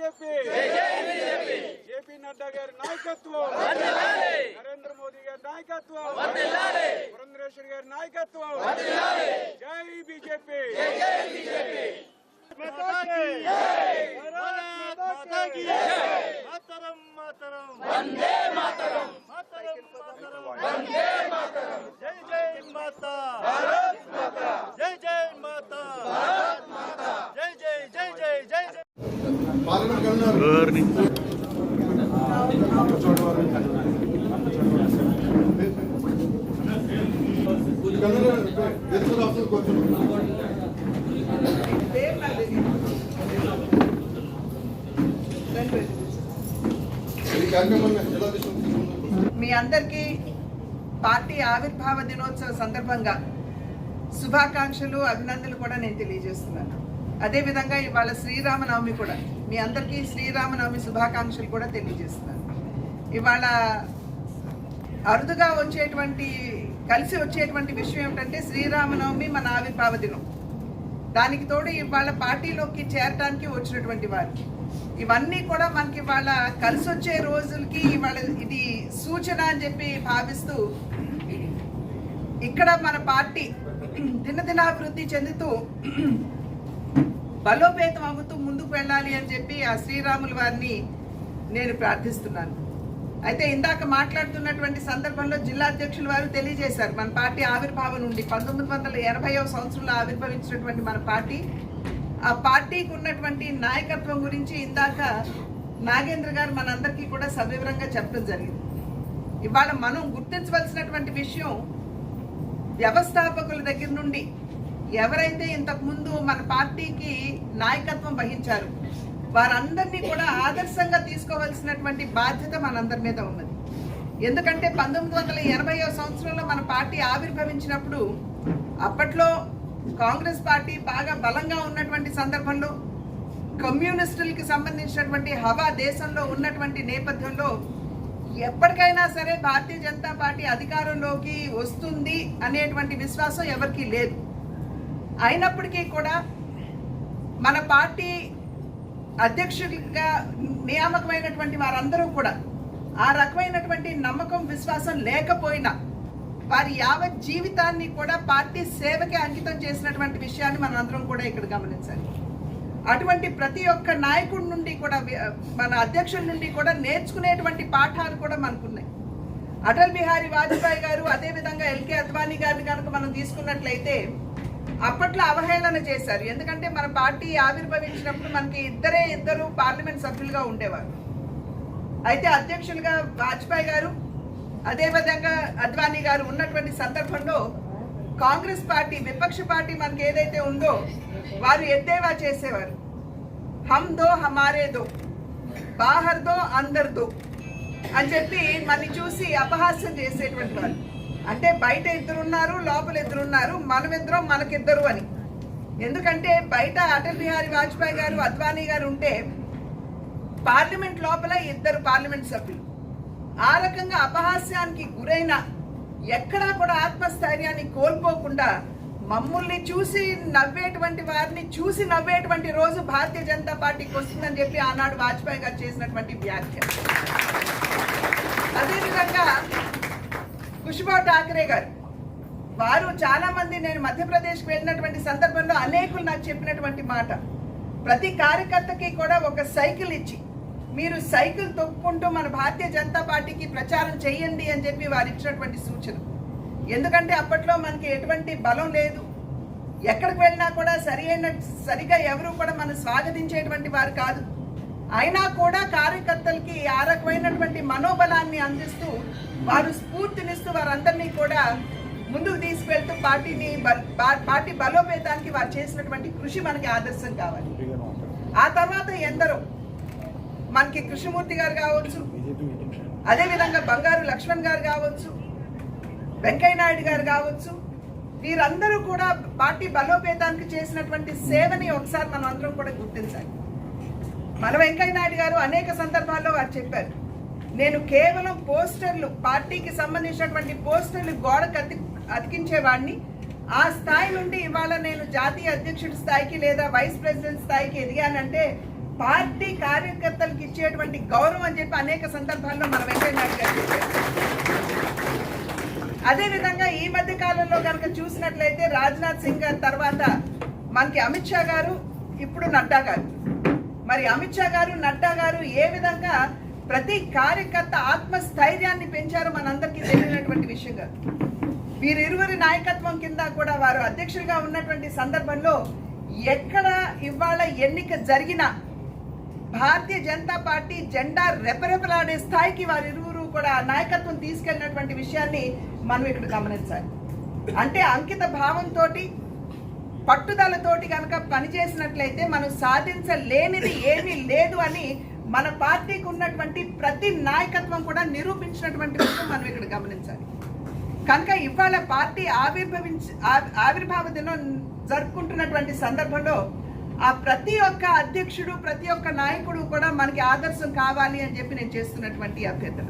BJP JP Nadda గారి నాయకత్వం నరేంద్ర మోదీ గారి నాయకత్వం పురంధరేశ్వరి గారి నాయకత్వం జై బీజేపీ మాతరం మాతరం వందే మా మీ అందరికీ పార్టీ ఆవిర్భావ దినోత్సవ సందర్భంగా శుభాకాంక్షలు అభినందనలు కూడా నేను తెలియజేస్తున్నాను. అదేవిధంగా ఇవాళ శ్రీరామనవమి కూడా మీ అందరికీ శ్రీరామనవమి శుభాకాంక్షలు కూడా తెలియజేస్తున్నాను. ఇవాళ అరుదుగా వచ్చేటువంటి కలిసి వచ్చేటువంటి విషయం ఏమిటంటే శ్రీరామనవమి మన ఆవిర్భావ దినం. దానికి తోడు ఇవాళ పార్టీలోకి చేరడానికి వచ్చినటువంటి వారు ఇవన్నీ కూడా మనకి ఇవాళ కలిసి వచ్చే రోజులకి ఇవాళ ఇది సూచన అని చెప్పి భావిస్తూ ఇక్కడ మన పార్టీ దినదినాభివృద్ధి చెందుతూ బలోపేతం అవుతూ ముందుకు వెళ్ళాలి అని చెప్పి ఆ శ్రీరాములు వారిని నేను ప్రార్థిస్తున్నాను. అయితే ఇందాక మాట్లాడుతున్నటువంటి సందర్భంలో జిల్లా అధ్యక్షుల వారు తెలియజేశారు. మన పార్టీ ఆవిర్భావం నుండి పంతొమ్మిది వందల ఎనభైవ సంవత్సరంలో ఆవిర్భవించినటువంటి మన పార్టీ. ఆ పార్టీకి ఉన్నటువంటి నాయకత్వం గురించి ఇందాక నాగేంద్ర గారు మనందరికీ కూడా సవివరంగా చెప్పడం జరిగింది. ఇవాళ మనం గుర్తించవలసినటువంటి విషయం వ్యవస్థాపకుల దగ్గర నుండి ఎవరైతే ఇంతకుముందు మన పార్టీకి నాయకత్వం వహించారు వారందరినీ కూడా ఆదర్శంగా తీసుకోవాల్సినటువంటి బాధ్యత మనందరి మీద ఉన్నది. ఎందుకంటే పంతొమ్మిది వందల ఎనభైవ సంవత్సరంలో మన పార్టీ ఆవిర్భవించినప్పుడు అప్పట్లో కాంగ్రెస్ పార్టీ బాగా బలంగా ఉన్నటువంటి సందర్భంలో కమ్యూనిస్టులకి సంబంధించినటువంటి హవా దేశంలో ఉన్నటువంటి నేపథ్యంలో ఎప్పటికైనా సరే భారతీయ జనతా పార్టీ అధికారంలోకి వస్తుంది అనేటువంటి విశ్వాసం ఎవరికీ లేదు. అయినప్పటికీ కూడా మన పార్టీ అధ్యక్షుడిగా నియామకమైనటువంటి వారందరూ కూడా ఆ రకమైనటువంటి నమ్మకం విశ్వాసం లేకపోయినా వారి యావత్ జీవితాన్ని కూడా పార్టీ సేవకి అంకితం చేసినటువంటి విషయాన్ని మనందరం కూడా ఇక్కడ గమనించాలి. అటువంటి ప్రతి ఒక్క నాయకుడి నుండి కూడా మన అధ్యక్షుల నుండి కూడా నేర్చుకునేటువంటి పాఠాలు కూడా మనకున్నాయి. అటల్ బిహారీ వాజ్పేయి గారు అదేవిధంగా ఎల్కే అద్వానీ గారిని కనుక మనం తీసుకున్నట్లయితే అప్పట్లో అవహేళన చేశారు. ఎందుకంటే మన పార్టీ ఆవిర్భవించినప్పుడు మనకి ఇద్దరే ఇద్దరు పార్లమెంట్ సభ్యులుగా ఉండేవారు. అయితే అధ్యక్షులుగా వాజ్పేయి గారు అదేవిధంగా అద్వానీ గారు ఉన్నటువంటి సందర్భంలో కాంగ్రెస్ పార్టీ విపక్ష పార్టీ మనకి ఏదైతే ఉందో వారు ఎద్దేవా చేసేవారు. హమ్ దో హమారే దో బాహర్ దో అందర్ దో అని చెప్పి మనని చూసి అపహాస్యం చేసేటువంటి వారు. అంటే బయట ఇద్దరున్నారు లోపల ఇద్దరున్నారు మనమిద్దరం మనకిద్దరు అని. ఎందుకంటే బయట అటల్ బిహారీ వాజ్పేయి గారు అద్వానీ గారు ఉంటే పార్లమెంట్ లోపల ఇద్దరు పార్లమెంట్ సభ్యులు. ఆ రకంగా అపహాస్యానికి గురైన ఎక్కడా కూడా ఆత్మస్థైర్యాన్ని కోల్పోకుండా మమ్మల్ని చూసి నవ్వేటువంటి వారిని చూసి నవ్వేటువంటి రోజు భారతీయ జనతా పార్టీకి వస్తుందని చెప్పి ఆనాడు వాజ్పేయి గారు చేసినటువంటి వ్యాఖ్య. అదేవిధంగా కుష్బా ఠాకరే గారు. వారు చాలా మంది నేను మధ్యప్రదేశ్కి వెళ్ళినటువంటి సందర్భంలో అనేకులు నాకు చెప్పినటువంటి మాట. ప్రతి కార్యకర్తకి కూడా ఒక సైకిల్ ఇచ్చి మీరు సైకిల్ తొక్కుంటూ మన భారతీయ జనతా పార్టీకి ప్రచారం చేయండి అని చెప్పి వారు ఇచ్చినటువంటి సూచన. ఎందుకంటే అప్పట్లో మనకి ఎటువంటి బలం లేదు. ఎక్కడికి వెళ్ళినా కూడా సరి అయిన సరిగా ఎవరు కూడా మనం స్వాగతించేటువంటి వారు కాదు. అయినా కూడా కార్యకర్తలకి ఆ రకమైనటువంటి మనోబలాన్ని అందిస్తూ వారు స్ఫూర్తినిస్తూ వారందరినీ కూడా ముందుకు తీసుకెళ్తూ పార్టీని పార్టీ బలోపేతానికి వారు చేసినటువంటి కృషి మనకి ఆదర్శం కావాలి. ఆ తర్వాత ఎందరో మనకి కృష్ణమూర్తి గారు కావచ్చు అదేవిధంగా బంగారు లక్ష్మణ్ గారు కావచ్చు వెంకయ్య నాయుడు గారు కావచ్చు వీరందరూ కూడా పార్టీ బలోపేతానికి చేసినటువంటి సేవని ఒకసారి మనం అందరం కూడా గుర్తించాలి. మన వెంకయ్య నాయుడు గారు అనేక సందర్భాల్లో వారు చెప్పారు. నేను కేవలం పోస్టర్లు పార్టీకి సంబంధించినటువంటి పోస్టర్లు గోడకు అతి అతికించేవాడిని. ఆ స్థాయి నుండి ఇవాళ నేను జాతీయ అధ్యక్షుడి స్థాయికి లేదా వైస్ ప్రెసిడెంట్ స్థాయికి ఎదిగానంటే పార్టీ కార్యకర్తలకు ఇచ్చేటువంటి గౌరవం అని చెప్పి అనేక సందర్భాల్లో మన వెంకయ్య నాయుడు గారు చెప్పారు. ఈ మధ్య కాలంలో కనుక చూసినట్లయితే రాజ్నాథ్ సింగ్ గారి తర్వాత మనకి అమిత్ షా గారు ఇప్పుడు నడ్డా గారు. మరి అమిత్ షా గారు నడ్డా గారు ఏ విధంగా ప్రతి కార్యకర్త ఆత్మస్థైర్యాన్ని పెంచారో మనందరికీ తెలియనటువంటి విషయం కాదు. వీరిరువురి నాయకత్వం కింద కూడా వారు అధ్యక్షుడిగా ఉన్నటువంటి సందర్భంలో ఎక్కడ ఇవాళ ఎన్నిక జరిగినా భారతీయ జనతా పార్టీ జెండా రెపరెపలాడే స్థాయికి వారిరువురు కూడా నాయకత్వం తీసుకెళ్ళినటువంటి విషయాన్ని మనం ఇక్కడ గమనించాలి. అంటే అంకిత భావంతో పట్టుదలతోటి కనుక పనిచేసినట్లయితే మనం సాధించలేనిది ఏమీ లేదు అని మన పార్టీకి ఉన్నటువంటి ప్రతి నాయకత్వం కూడా నిరూపించినటువంటి విషయం మనం ఇక్కడ గమనించాలి. కనుక ఇవాళ పార్టీ ఆవిర్భవించి ఆవిర్భావ దినం జరుపుకుంటున్నటువంటి సందర్భంలో ఆ ప్రతి ఒక్క అధ్యక్షుడు ప్రతి ఒక్క నాయకుడు కూడా మనకి ఆదర్శం కావాలి అని చెప్పి నేను చేస్తున్నటువంటి అభ్యర్థన.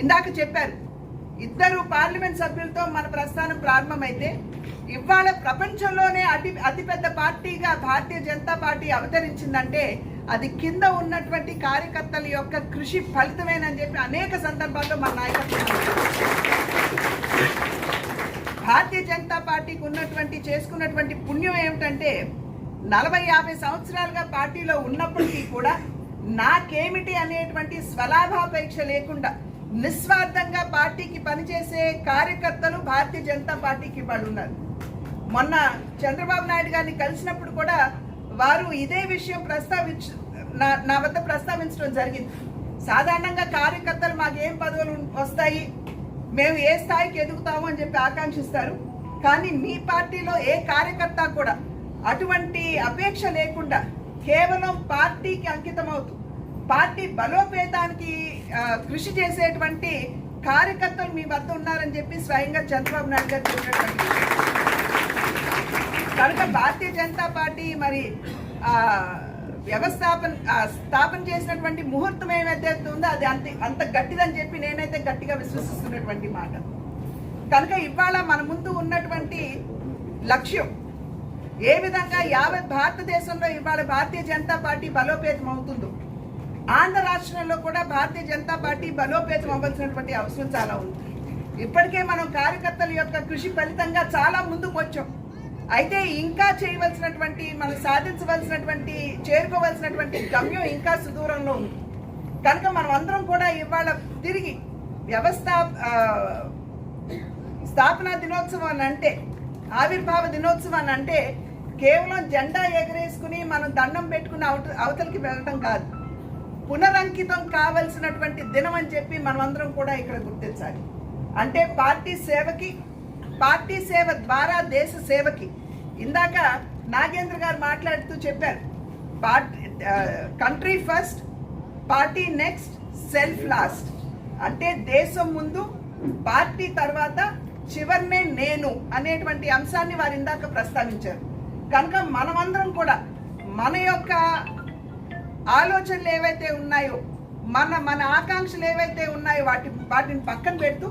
ఇందాక చెప్పారు ఇద్దరు పార్లమెంట్ సభ్యులతో మన ప్రస్థానం ప్రారంభమైతే ఇవాళ ప్రపంచంలోనే అతి అతిపెద్ద పార్టీగా భారతీయ జనతా పార్టీ అవతరించిందంటే అది కింద ఉన్నటువంటి కార్యకర్తల యొక్క కృషి ఫలితమేనని చెప్పి అనేక సందర్భాల్లో మన నాయకత్వం భారతీయ జనతా పార్టీకి ఉన్నటువంటి చేసుకున్నటువంటి పుణ్యం ఏమిటంటే నలభై యాభై సంవత్సరాలుగా పార్టీలో ఉన్నప్పటికీ కూడా నాకేమిటి అనేటువంటి స్వలాభాపేక్ష లేకుండా నిస్వార్థంగా పార్టీకి పనిచేసే కార్యకర్తలు భారతీయ జనతా పార్టీకి వాళ్ళు ఉన్నారు. మొన్న చంద్రబాబు నాయుడు గారిని కలిసినప్పుడు కూడా వారు ఇదే విషయం ప్రస్తావించ నా నా వద్ద ప్రస్తావించడం జరిగింది. సాధారణంగా కార్యకర్తలు మాకు ఏం పదవులు వస్తాయి మేము ఏ స్థాయికి ఎదుగుతాము అని చెప్పి ఆకాంక్షిస్తారు. కానీ మీ పార్టీలో ఏ కార్యకర్త కూడా అటువంటి అపేక్ష లేకుండా కేవలం పార్టీకి అంకితమవుతూ పార్టీ బలోపేతానికి కృషి చేసేటువంటి కార్యకర్తలు మీ వద్ద ఉన్నారని చెప్పి స్వయంగా చంద్రబాబు నాయుడు గారు చెప్పినటువంటి కనుక భారతీయ జనతా పార్టీ మరి వ్యవస్థాపన స్థాపన చేసినటువంటి ముహూర్తం ఏమైతే ఉందో అది అంత అంత గట్టిదని చెప్పి నేనైతే గట్టిగా విశ్వసిస్తున్నటువంటి మాట. కనుక ఇవాళ మన ముందు ఉన్నటువంటి లక్ష్యం ఏ విధంగా యావత్ భారతదేశంలో ఇవాళ భారతీయ జనతా పార్టీ బలోపేతం అవుతుందో ఆంధ్ర రాష్ట్రంలో కూడా భారతీయ జనతా పార్టీ బలోపేతం అవ్వాల్సినటువంటి అవసరం చాలా ఉంది. ఇప్పటికే మనం కార్యకర్తల యొక్క కృషి ఫలితంగా చాలా ముందుకు వచ్చాం. అయితే ఇంకా చేయవలసినటువంటి మనం సాధించవలసినటువంటి చేరుకోవలసినటువంటి గమ్యం ఇంకా సుదూరంలో ఉంది. కనుక మనం అందరం కూడా ఇవాళ తిరిగి వ్యవస్థ స్థాపన దినోత్సవం అని అంటే ఆవిర్భావ దినోత్సవం అని అంటే కేవలం జెండా ఎగరేసుకుని మనం దండం పెట్టుకుని అవత అవతలికి వెళ్ళటం కాదు. పునరంకితం కావలసినటువంటి దినం అని చెప్పి మనమందరం కూడా ఇక్కడ గుర్తించాలి. అంటే పార్టీ సేవకి పార్టీ సేవ ద్వారా దేశ సేవకి. ఇందాక నాగేంద్ర గారు మాట్లాడుతూ చెప్పారు party country first party next self last. అంటే దేశం ముందు పార్టీ తర్వాత చివరినే నేను అనేటువంటి అంశాన్ని వారు ఇందాక ప్రస్తావించారు. కనుక మనమందరం కూడా మన యొక్క ఆలోచనలు ఏవైతే ఉన్నాయో మన మన ఆకాంక్షలు ఏవైతే ఉన్నాయో వాటి వాటిని పక్కన పెడుతూ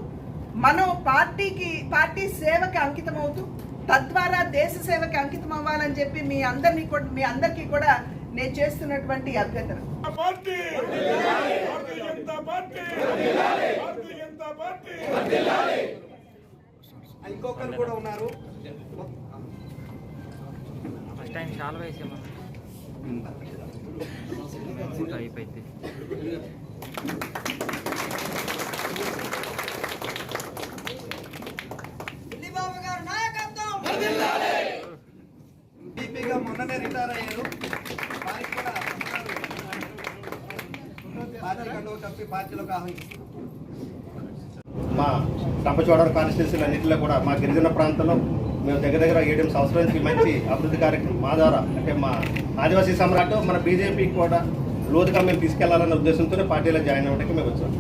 మనం పార్టీకి పార్టీ సేవకి అంకితం అవుతూ తద్వారా దేశ సేవకి అంకితం అవ్వాలని చెప్పి మీ అందరినీ కూడా మీ అందరికీ కూడా నేను చేస్తున్నటువంటి అభ్యర్థన. ఇంకొకరు కూడా ఉన్నారు. ఫస్ట్ టైం చాలా వేసాము ఫోటో అయిపోయింది డీపీగా మొన్ననే రిటైర్ అయ్యారు వారికి కూడా పార్టీ పార్టీలోకి మా రంపచోడవరం కాన్స్టిట్యూన్సీలు అన్నింటిలో కూడా మా గిరిజన ప్రాంతంలో మేము దగ్గర దగ్గర ఏడు సంవత్సరాల నుంచి మంచి అభివృద్ధి కార్యక్రమం. మా ద్వారా అంటే మా ఆదివాసీ సమ్రాట్ మన బీజేపీ కూడా లోతుగా మేము తీసుకెళ్ళాలన్న ఉద్దేశంతోనే పార్టీలో జాయిన్ అవ్వడానికి మేము వచ్చాం.